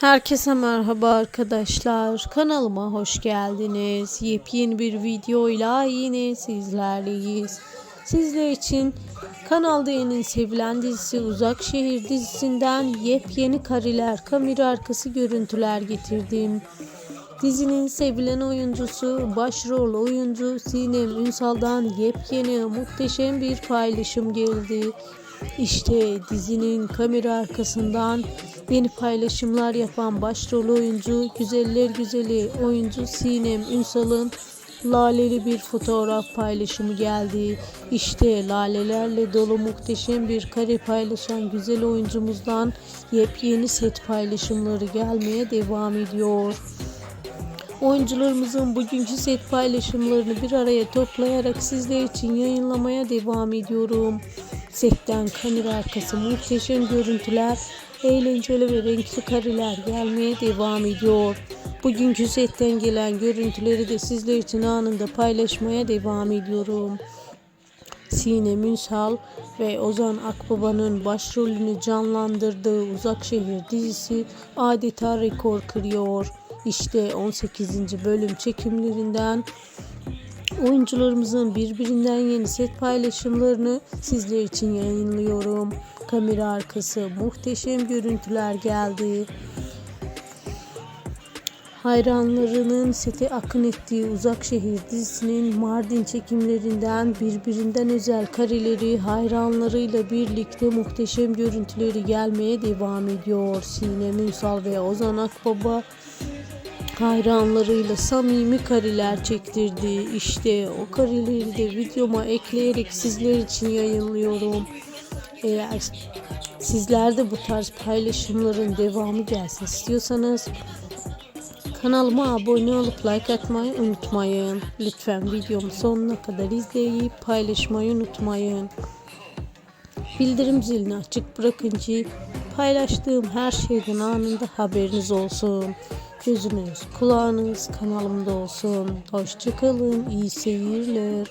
Herkese merhaba arkadaşlar. Kanalıma hoş geldiniz. Yepyeni bir videoyla yine sizlerleyiz. Sizler için kanalda en sevilen dizisi Uzak Şehir dizisinden yepyeni kareler, kamera arkası görüntüler getirdim. Dizinin sevilen oyuncusu, başrol oyuncu Sinem Ünsal'dan yepyeni muhteşem bir paylaşım geldi. İşte dizinin kamera arkasından yeni paylaşımlar yapan başrol oyuncu, güzeller güzeli oyuncu Sinem Ünsal'ın laleli bir fotoğraf paylaşımı geldi. İşte lalelerle dolu muhteşem bir kare paylaşan güzel oyuncumuzdan yepyeni set paylaşımları gelmeye devam ediyor. Oyuncularımızın bugünkü set paylaşımlarını bir araya toplayarak sizler için yayınlamaya devam ediyorum. Setten kamera arkası muhteşem görüntüler, eğlenceli ve renkli kareler gelmeye devam ediyor. Bugünkü setten gelen görüntüleri de sizler için anında paylaşmaya devam ediyorum. Sinem Ünsal ve Ozan Akbaba'nın başrolünü canlandırdığı Uzak Şehir dizisi adeta rekor kırıyor. İşte 18. bölüm çekimlerinden oyuncularımızın birbirinden yeni set paylaşımlarını sizler için yayınlıyorum. Kamera arkası muhteşem görüntüler geldi. Hayranlarının seti akın ettiği Uzak Şehir dizisinin Mardin çekimlerinden birbirinden özel kareleri hayranlarıyla birlikte muhteşem görüntüleri gelmeye devam ediyor. Sinem Ünsal ve Ozan Akbaba hayranlarıyla samimi kareler çektirdi. İşte o kareleri de videoma ekleyerek sizler için yayınlıyorum. Eğer sizler de bu tarz paylaşımların devamı gelsin istiyorsanız kanalıma abone olup like atmayı unutmayın. Lütfen videomu sonuna kadar izleyip paylaşmayı unutmayın. Bildirim zilini açık bırakın ki paylaştığım her şeyden anında haberiniz olsun. Gözünüz, kulağınız kanalımda olsun. Hoşçakalın, iyi seyirler.